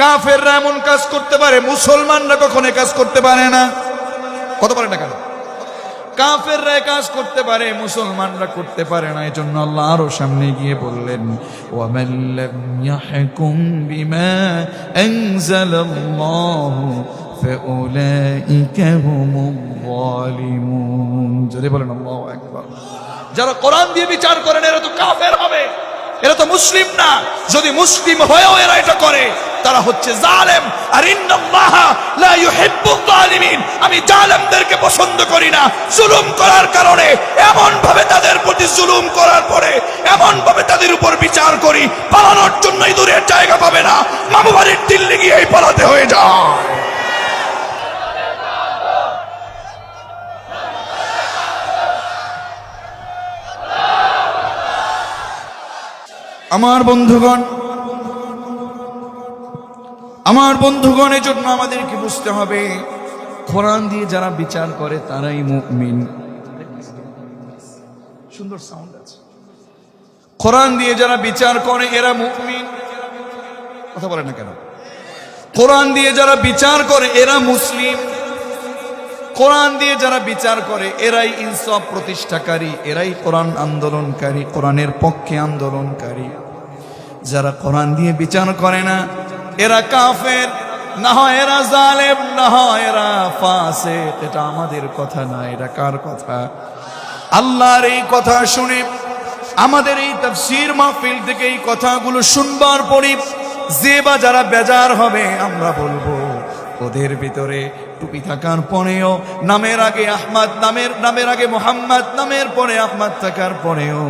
কাফেররা এমন কাজ করতে পারে, মুসলমানরা কখনো কাজ করতে পারে না। কত পারে না কেন? কাফেররা কাজ করতে পারে, মুসলমানরা করতে পারে না। এজন্য আল্লাহ আরও সামনে গিয়ে বললেন, ওয়ামান লাম ইয়াহকুম বিমা আনজালাল্লাহু ফাউলাইকা হুমুল যালিমুন। যদি বলেন, আল্লাহু আকবার। যারা কোরআন দিয়ে বিচার করেন, এরা তো কাফের হবে, এরা তো মুসলিম না। যদি মুসলিম হয়েও এরা এটা করে তারা হচ্ছে জালেম, আর আমি জালেমদেরকে পছন্দ করি না, জুলুম করার কারণে। এমন ভাবে তাদের প্রতি জুলুম করার পরে এমন ভাবে তাদের উপর বিচার করি, পালানোর জন্যই দূরের জায়গা পাবে না। মামু বাড়ির দিল্লি গিয়েই পালাতে হয়ে যায়। আমার বন্ধুগণ আমার বন্ধুগণ জন্য আমাদেরকে বুঝতে হবে, কোরআন দিয়ে যারা বিচার করে তারাই মুমিন। সুন্দর সাউন্ড আছে। কোরআন দিয়ে যারা বিচার করে, এরা মুমিন। কথা বলে না কেন? কোরআন দিয়ে যারা বিচার করে, এরা মুসলিম। কোরআন দিয়ে যারা বিচার করে, এরাই ইনসাফ প্রতিষ্ঠাকারী, এরাই কোরআন আন্দোলনকারী, কোরআনের পক্ষে আন্দোলনকারী। যারা কোরআন দিয়ে বিচার করে না এরা কাফের, না হয় এরা জালেম, না হয় এরা ফাসে এটা আমাদের কথা না, এটা কার কথা? আল্লাহর এই কথা শুনে আমাদের এই তাফসীর মাহফিল থেকে এই কথাগুলো শুনবার পরে যে বা যারা বেজার হবে, আমরা বলব, ওদের ভিতরে টুপি থাকার পরেও, নামের আগে আহমদ, নামের নামের আগে মোহাম্মদ, নামের পরে আহমদ থাকার পরেও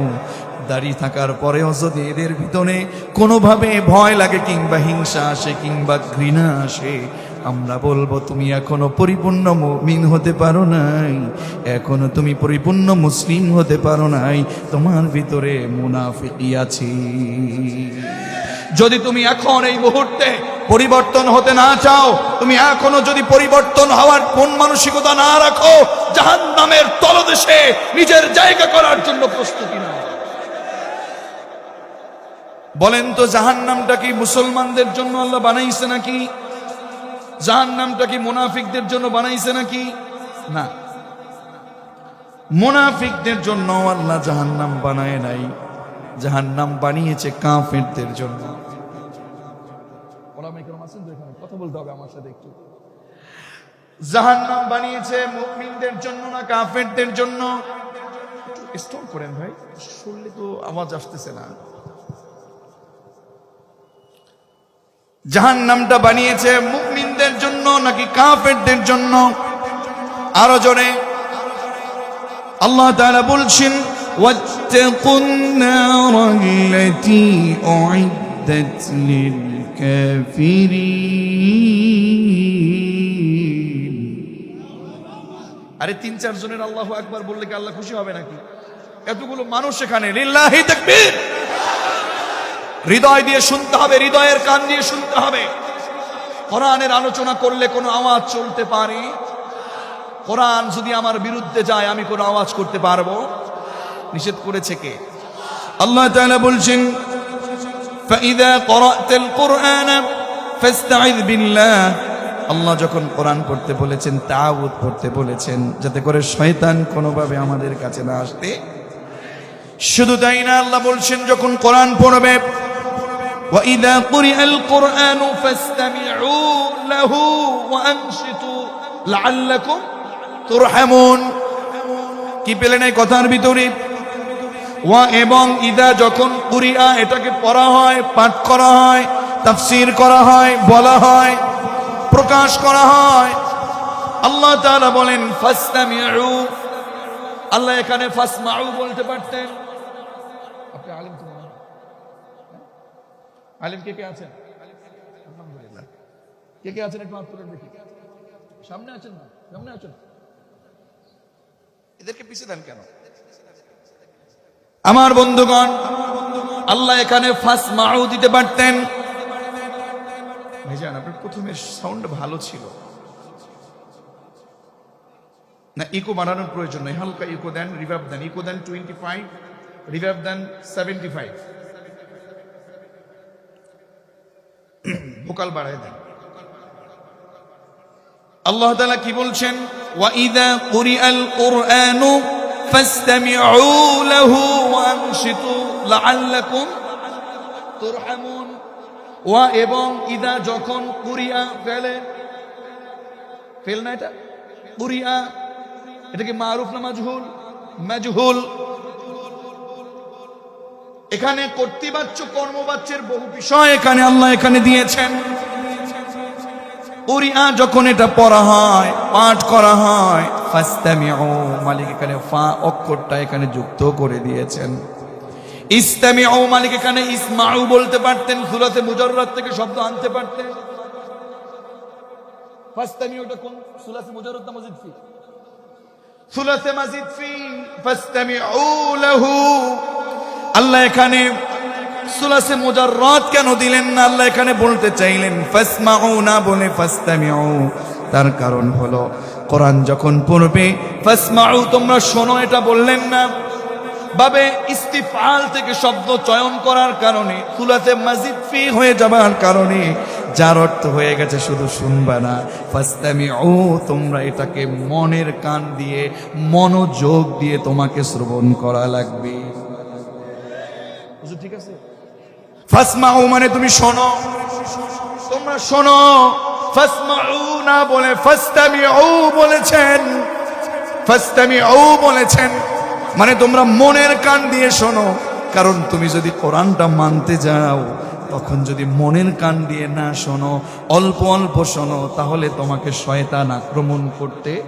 দাড়ি থাকার পরেও যদি এদের ভিতরে কোনোভাবে ভয় লাগে কিংবা হিংসা আসে কিংবা ঘৃণা আসে, আমরা বলব, তুমি এখনও পরিপূর্ণ মুমিন হতে পারো নাই। এখনও তুমি পরিপূর্ণ মুসলিম হতে পারো নাই। তোমার ভিতরে মুনাফিকি আছে। যদি তুমি এখন এই মুহূর্তে পরিবর্তন হতে না চাও, তুমি এখনও যদি পরিবর্তন হওয়ার কোন মানসিকতা না রাখো জাহান নামের তলদেশে নিজের জায়গা করার জন্য প্রস্তুতি নাও। বলেন তো জাহান নামটা কি মুসলমানদের জন্য আল্লাহ বানাইছে নাকি? জাহান নামটা কি মুনাফিকদের জন্য বানাইছে নাকি? না। মুনাফিকদের জন্য আল্লাহ জাহান্নাম বানায় নাই। জাহান নাম বানিয়েছে কাফেরদের জন্য? কথা বলতে হবে আমার সাথে একটু। জাহান্নাম বানিয়েছে মুমিনদের জন্য না কাফেরদের জন্য? স্টপ করেন ভাই, শুনলে তো আওয়াজ আসতেছে না। জাহান নামটা বানিয়েছে মুকমিনদের জন্য নাকি কাফেরদের জন্য? আরও জোরে। আল্লাহ তারা বলছেন আরে তিন চারজনের আল্লাহ একবার বললে কি আল্লাহ খুশি হবে নাকি? এতগুলো মানুষ এখানে। লিল্লাহি দেখবে হৃদয় দিয়ে শুনতে হবে হৃদয়ের কান দিয়ে শুনতে হবে কোরআনের আলোচনা করলে কোনো আওয়াজ চলতে পারে কোরআন যদি আমার বিরুদ্ধে যায় আমি কোনো আওয়াজ করতে পারবো নিষেধ করেছে কে আল্লাহ তাআলা বলছেন فإذا قرأت القرآن فاستعذ بالله আল্লাহ যখন কোরআন পড়তে বলেছেন তাওয়াত পড়তে বলেছেন যাতে করে শয়তান কোনোভাবে আমাদের কাছে না আসতে শুধু তাই না আল্লাহ বলছেন যখন কোরআন পড়বে وإذا قرئ القرآن فاستمعوا له وأنصتوا لعلكم তুরহামুন কি পেলেন এই কথার ভিতরে ওয়া এবং ইদা যখন কুরিয়া এটাকে পড়া হয় পাঠ করা হয় তাফসির করা হয় বলা হয় প্রকাশ করা হয় আল্লাহ তাআলা বলেন ফাসতামিউ আল্লাহ এখানে ফাসমাউ বলতে পারতেন আপনি আলিম তো মনে হয়? আলিম কে কে আছেন? আলহামদুলিল্লাহ। কে কে আছেন একটু হাত তুলে দেখি। সামনে আছেন না? সামনে আছেন? এদেরকে পিছিয়ে দেন কেন? আমার বন্ধুগণ আল্লাহ এখানে ফাঁস মাউ দিতে পারতেন। ভাইজান আপনার প্রথমে সাউন্ড ভালো ছিল। না ইকো বাড়ানোর প্রয়োজন নেই। হালকা ইকো দেন রিভাব দেন। ইকো দেন টোয়েন্টি ফাইভ রিভাব দেন সেভেন্টি ফাইভ ভোকাল বাড়ায় দেন। আল্লাহ তাআলা কি বলছেন? ওয়াইদা কুরিআল কুরআনু ফাসতামিউ লাহু ওয়ানশিতু লাআল্লাকুম তুরহামুন। ওয়া এবং ইদা যখন কুরিয়া ফেলে, ফেল না এটা? কুরিয়া, এটা কি মারুফ না মাজহুল? মাজহুল। এখানে কর্তৃবাচ্য কর্মবাচ্যের বহু বিষয় এখানে আল্লাহ এখানে দিয়েছেন। উরিয়া যখন এটা পড়া হয়, পাঠ করা হয়, ফাস্তামিউ, মালিক এখানে ফা অক্ষরটা এখানে যুক্ত করে দিয়েছেন। ইস্তামিউ, মালিক এখানে ইসমাউ বলতে পারতেন, সুরাতে মুজাররাত থেকে শব্দ আনতে পারতেন। ফাস্তামিউ এটা কোন? সুরাতে মুজাররাত না ফি? সুরাতে মাজিদ ফি, ফাস্তামিউ লাহু আল্লাহ এখানে সুলাসে মুজাররাত কেন দিলেন না? আল্লাহ এখানে বলতে চাইলেন, ফাসমাউ না বলে ফাস্তামিউ। তার কারণ হলো, কোরআন যখন পড়বে, ফাসমাউ, তোমরা শোনো, এটা বললেন না। ভাবে ইস্তিফাল থেকে শব্দ চয়ন করার কারণে সুলাতে মাজিদ ফি হয়ে যাবার কারণে, যার অর্থ হয়ে গেছে শুধু শুনবা না। ফাস্তামিউ, তোমরা এটাকে মনের কান দিয়ে, মনোযোগ দিয়ে তোমাকে শ্রবণ করা লাগবে। হুজুর ঠিক আছে। ফাসমাউ মানে তুমি শোনো। তোমরা শোনো। ফাসমাউ না বলে ফাস্তামিউ বলেছেন। ফাস্তামিউ বলেছেন। মানে তোমরা মনের কান দিয়ে শোনো। কারণ তুমি যদি কোরআনটা মানতে যাও, তখন যদি মনের কান দিয়ে না শোনো, অল্প অল্প শোনো, তাহলে তোমাকে শয়তান আক্রমণ করতে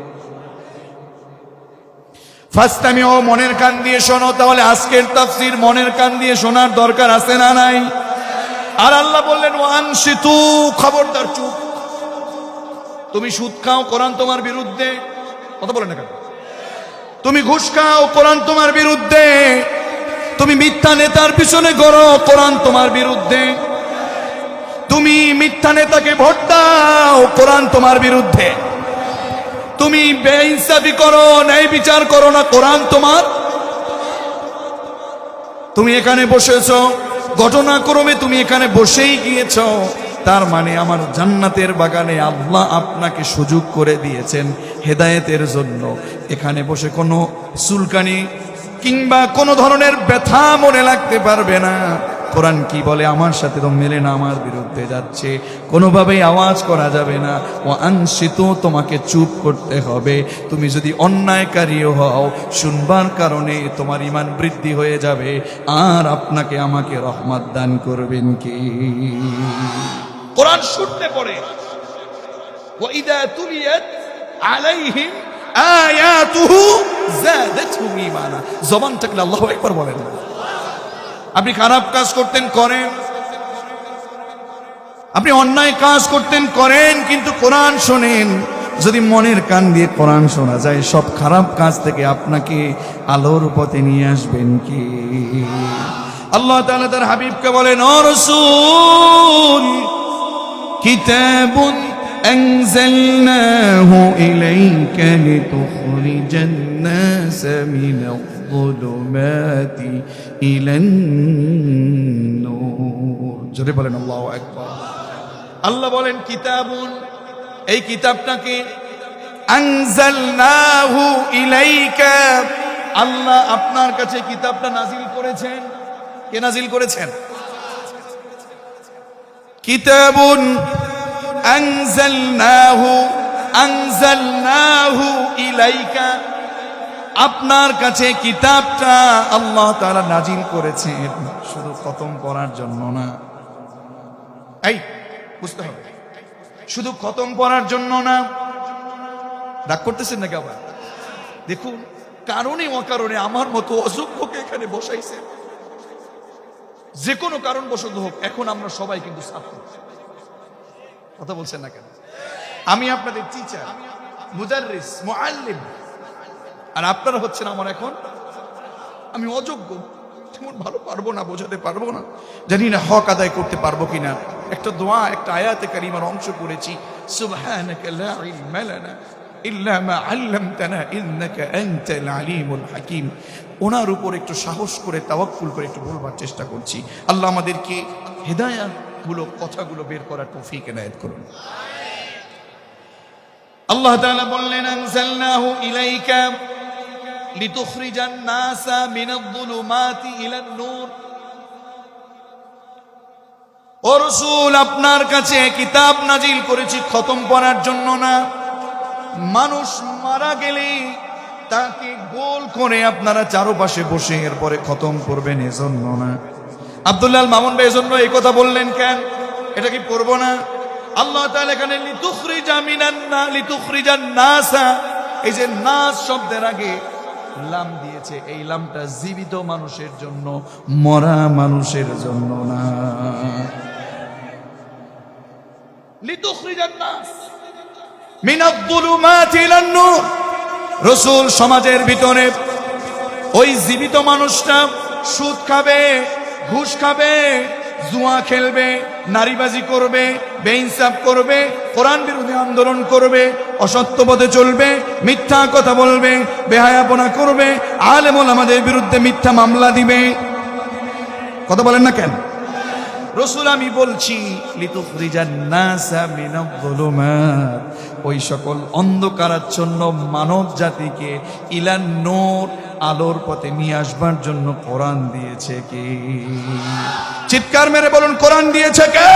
ফার্স্ট আমি ও মনের কান দিয়ে শোনো, তাহলে আজকের তাফসির মনের কান দিয়ে শোনার দরকার আছে না নাই? আর আল্লাহ বললেন ওয়ান সিতু খবরদার চুপ। তুমি সুদ খাও, কোরআন তোমার বিরুদ্ধে। কথা বলেন না কেন? তুমি ঘুষ খাও, কোরআন তোমার বিরুদ্ধে। তুমি মিথ্যা নেতার পিছনে গড়ো, কোরআন তোমার বিরুদ্ধে। তুমি মিথ্যা নেতাকে ভোট দাও, কোরআন তোমার বিরুদ্ধে। তুমি বেইনসাফি করো, ন্যায় বিচার করো না, কোরআন তোমার। তুমি এখানে বসেছ, ঘটনাক্রমে তুমি এখানে বসেই গিয়েছ, তার মানে আমার জান্নাতের বাগানে আল্লাহ আপনাকে সুযোগ করে দিয়েছেন হেদায়েতের জন্য। এখানে বসে কোনো চুলকানি কিংবা কোনো ধরনের ব্যথা মনে লাগতে পারবে না। কোরআন কি বলে আমার সাথে তো মেলে না আমার বিরুদ্ধে যাচ্ছে কোনোভাবেই আওয়াজ করা যাবে না ও আংশিত তোমাকে চুপ করতে হবে তুমি যদি অন্যায়কারীও হও শুনবার কারণে তোমার ইমান বৃদ্ধি হয়ে যাবে আর আপনাকে আমাকে রহমত দান করবেন কি কোরআন শুনতে পড়ে وإذا تليت عليهم آياته زادتهم إيمانا জবান থাকলে আল্লাহু একবার বলেন আপনি খারাপ কাজ করতেন, করেন। আপনি অন্যায় কাজ করতেন, করেন, কিন্তু কোরআন শোনেন। যদি মনের কান দিয়ে কোরআন শোনা যায়, সব খারাপ কাজ থেকে আপনাকে আলোর পথে নিয়ে আসবেন কি? আল্লাহ তার হাবিবকে বলেন, ও রাসূল, কিতাবুন أنزلناه إليك لتخرج الناس من الظلمات إلى النور জোরে বলেন আল্লাহু আকবার আল্লাহ বলেন কিতাবুন এই কিতাবটাকে আনজালনাহু ইলাইকা আল্লাহ আপনার কাছে কিতাবটা নাজিল করেছেন কে নাজিল করেছেন কিতাবুন আনজালনাহু আনজালনাহু ইলাইকা আপনার কাছে কিতাবটা আল্লাহ তাআলা নাজিল করেছে। শুধু খতম করার জন্য না। এই, বুঝতে হবে। শুধু খতম করার জন্য না। রাগ করতেছেন নাকি আবার? দেখুন, কারণে অকারণে আমার মতো অযোগ্যকে এখানে বসাইছে যে কোনো কারণ বশত হোক, এখন আমরা সবাই কিন্তু ছাত্র কথা বলছেন না কেন? আমি আপনাদের টিচার মুদারিস মুআল্লিম। আর আপনারা হচ্ছেন আমার এখন, আমি অযোগ্য। তেমন ভালো পারব না, বোঝাতে পারব না। জানি না হক আদায় করতে পারব কিনা। একটা দোয়া, একটা আয়াতে কারিমার অংশ করেছি হাকিম। ওনার উপর একটু সাহস করে, তাওয়াক্কুল করে একটু বলবার চেষ্টা করছি। আল্লাহ আমাদেরকে হেদায়া গুলো কথাগুলো বের করার তৌফিক এনায়েত করুন। আল্লাহ তাআলা বললেন, আনজালনাহু ইলাইকা লিতুখরিজান নাসা মিনায-যুলুমাতি ইলান-নূর ও রসুল, আপনার কাছে কিতাব নাজিল করেছি, খতম করার জন্য না। মানুষ মারা গেলে তাকে গোল করে আপনারা চারপাশে বসে এরপরে খতম করবেন, এজন্য না। আব্দুল্লাহ মামুন ভাই এজন্য এই কথা বললেন, কেন? এটা কি পড়ব না? আল্লাহ এখানে এই যে নাস শব্দের আগে লাম দিয়েছে, এই লামটা জীবিত মানুষের জন্য, মরা মানুষের জন্য না। রসুল সমাজের ভিতরে ওই জীবিত মানুষটা সুদ খাবে ঘুষ খাবে, জুয়া খেলবে, নারীবাজি করবে, বেইনসাফ করবে, কোরআন বিরোধী আন্দোলন করবে, অসত্য পথে চলবে, মিথ্যা কথা বলবে, বেহায়াপনা করবে, আলেমল আমাদের বিরুদ্ধে মিথ্যা মামলা দিবে। কথা বলেন না কেন? রসুল আমি বলছি ওই সকল অন্ধকারাচ্ছন্ন মানব জাতিকে ইলান নূর আলোর পথে নিয়ে আসবার জন্য কোরআন দিয়েছে কে? চিৎকার মেরে বলুন, কোরআন দিয়েছে কে?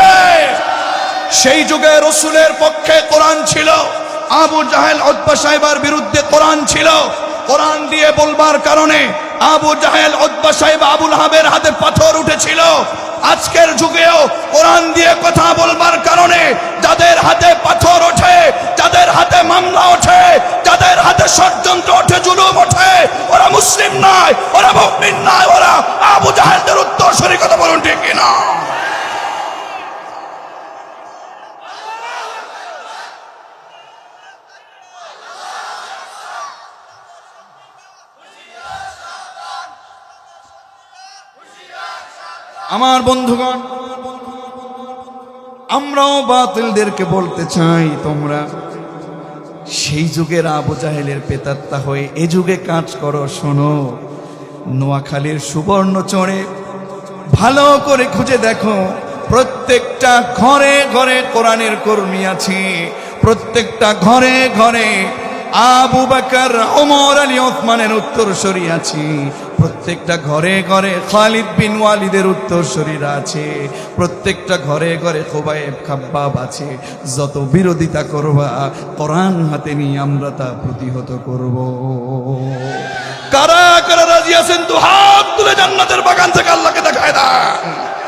সেই যুগে রসুলের পক্ষে কোরআন ছিল। আবু জাহেল অদ্বা সাহেবার বিরুদ্ধে কোরআন ছিল। কোরআন দিয়ে বলবার কারণে আবু জাহেল অদ্বা সাহেব আবুল হাবের হাতে পাথর উঠেছিল। আজকের যুগেও কোরআন দিয়ে কথা বলবার কারণে যাদের হাতে পাথর ওঠে যাদের হাতে মামলা আমার বন্ধুগণ, আমরাও বাতিলদেরকে বলতে চাই তোমরা, সেই যুগের আবু জাহেলের পেতাত্তা হয়ে এ যুগে কাজ করো, শোনো। নোয়াখালীর সুবর্ণ চড়ে ভালো করে খুঁজে দেখো, প্রত্যেকটা ঘরে ঘরে কোরআনের কর্মী আছে, প্রত্যেকটা ঘরে ঘরে আবু বাকর, ওমর, আলী, ওসমানের উত্তরসূরি আছে প্রত্যেকটা ঘরে ঘরে খালিদ বিন ওয়ালিদের উত্তরসূরিরা আছে। প্রত্যেকটা ঘরে ঘরে খোবায়েব খাব্বাব আছে। যত বিরোধিতা করবা, কোরআন হাতে নিয়ে আমরা তা প্রতিহত করব। কারা কারা রাজি আছেন তো হাত তুলে জান্নাতের বাগান থেকে আল্লাহকে দেখায় দেন